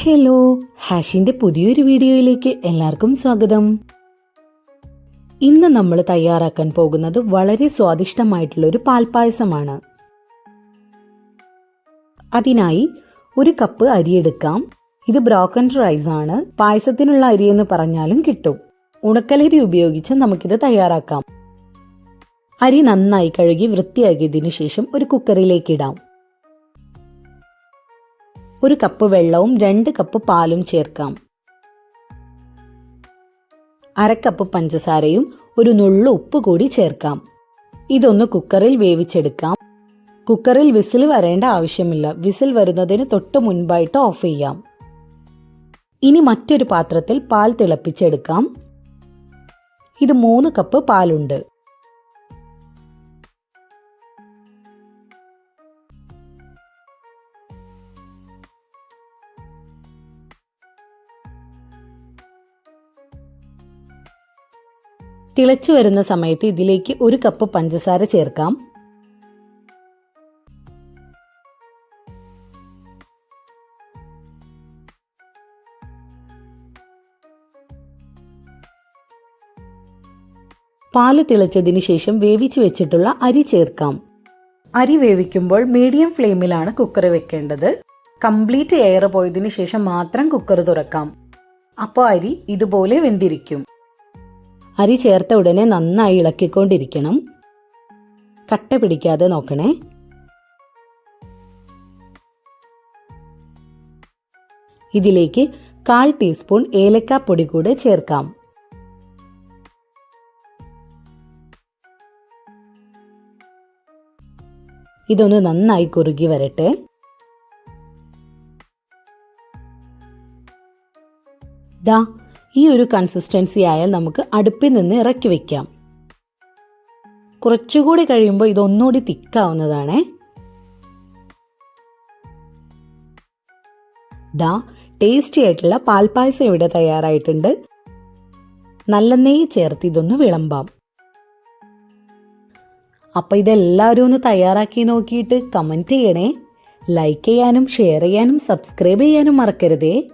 Hello ഹാഷിന്റെ പുതിയൊരു വീഡിയോയിലേക്ക് എല്ലാവർക്കും സ്വാഗതം. ഇന്ന് നമ്മൾ തയ്യാറാക്കാൻ പോകുന്നത് വളരെ സ്വാദിഷ്ടമായിട്ടുള്ള ഒരു പാൽപ്പായസമാണ്. അതിനായി ഒരു കപ്പ് അരി എടുക്കാം. ഇത് ബ്രോക്കൺ റൈസ് ആണ്. പായസത്തിനുള്ള അരി എന്ന് പറഞ്ഞാലും കിട്ടും. ഉണക്കലരി ഉപയോഗിച്ച് നമുക്കിത് തയ്യാറാക്കാം. അരി നന്നായി കഴുകി വൃത്തിയാക്കിയതിനു ശേഷം ഒരു കുക്കറിലേക്ക് ഇടാം. ഒരു കപ്പ് വെള്ളവും രണ്ട് കപ്പ് പാലും ചേർക്കാം. അരക്കപ്പ് പഞ്ചസാരയും ഒരു നുള്ളു ഉപ്പ് കൂടി ചേർക്കാം. ഇതൊന്ന് കുക്കറിൽ വേവിച്ചെടുക്കാം. കുക്കറിൽ വിസിൽ വരേണ്ട ആവശ്യമില്ല. വിസിൽ വരുന്നതിന് തൊട്ട് മുൻപായിട്ട് ഓഫ് ചെയ്യാം. ഇനി മറ്റൊരു പാത്രത്തിൽ പാൽ തിളപ്പിച്ചെടുക്കാം. ഇത് മൂന്ന് കപ്പ് പാലുണ്ട്. തിളച്ചു വരുന്ന സമയത്ത് ഇതിലേക്ക് ഒരു കപ്പ് പഞ്ചസാര ചേർക്കാം. പാൽ തിളച്ചതിന് ശേഷം വേവിച്ചു വെച്ചിട്ടുള്ള അരി ചേർക്കാം. അരി വേവിക്കുമ്പോൾ മീഡിയം ഫ്ലെയിമിലാണ് കുക്കർ വെക്കേണ്ടത്. കംപ്ലീറ്റ് എയർ പോയതിനു ശേഷം മാത്രം കുക്കർ തുറക്കാം. അപ്പോൾ അരി ഇതുപോലെ വെന്തിരിക്കും. അരി ചേർത്ത ഉടനെ നന്നായി ഇളക്കിക്കൊണ്ടിരിക്കണം. കട്ട പിടിക്കാതെ നോക്കണേ. ഇതിലേക്ക് കാൽ ടീസ്പൂൺ ഏലക്കാപ്പൊടി കൂടെ ചേർക്കാം. ഇതൊന്ന് നന്നായി കുറുകി വരട്ടെ. ദാ ഈ ഒരു കൺസിസ്റ്റൻസി ആയാൽ നമുക്ക് അടുപ്പിൽ നിന്ന് ഇറക്കി വെക്കാം. കുറച്ചുകൂടി കഴിയുമ്പോൾ ഇതൊന്നുകൂടി തിക്കാവുന്നതാണേ. ദാ ടേസ്റ്റി ആയിട്ടുള്ള പാൽപ്പായസം ഇവിടെ തയ്യാറായിട്ടുണ്ട്. നല്ല നെയ്യ് ചേർത്ത് ഇതൊന്ന് വിളമ്പാം. അപ്പോൾ ഇതെല്ലാവരും ഒന്ന് തയ്യാറാക്കി നോക്കിയിട്ട് കമന്റ് ചെയ്യണേ. ലൈക്ക് ചെയ്യാനും ഷെയർ ചെയ്യാനും സബ്സ്ക്രൈബ് ചെയ്യാനും മറക്കരുതേ.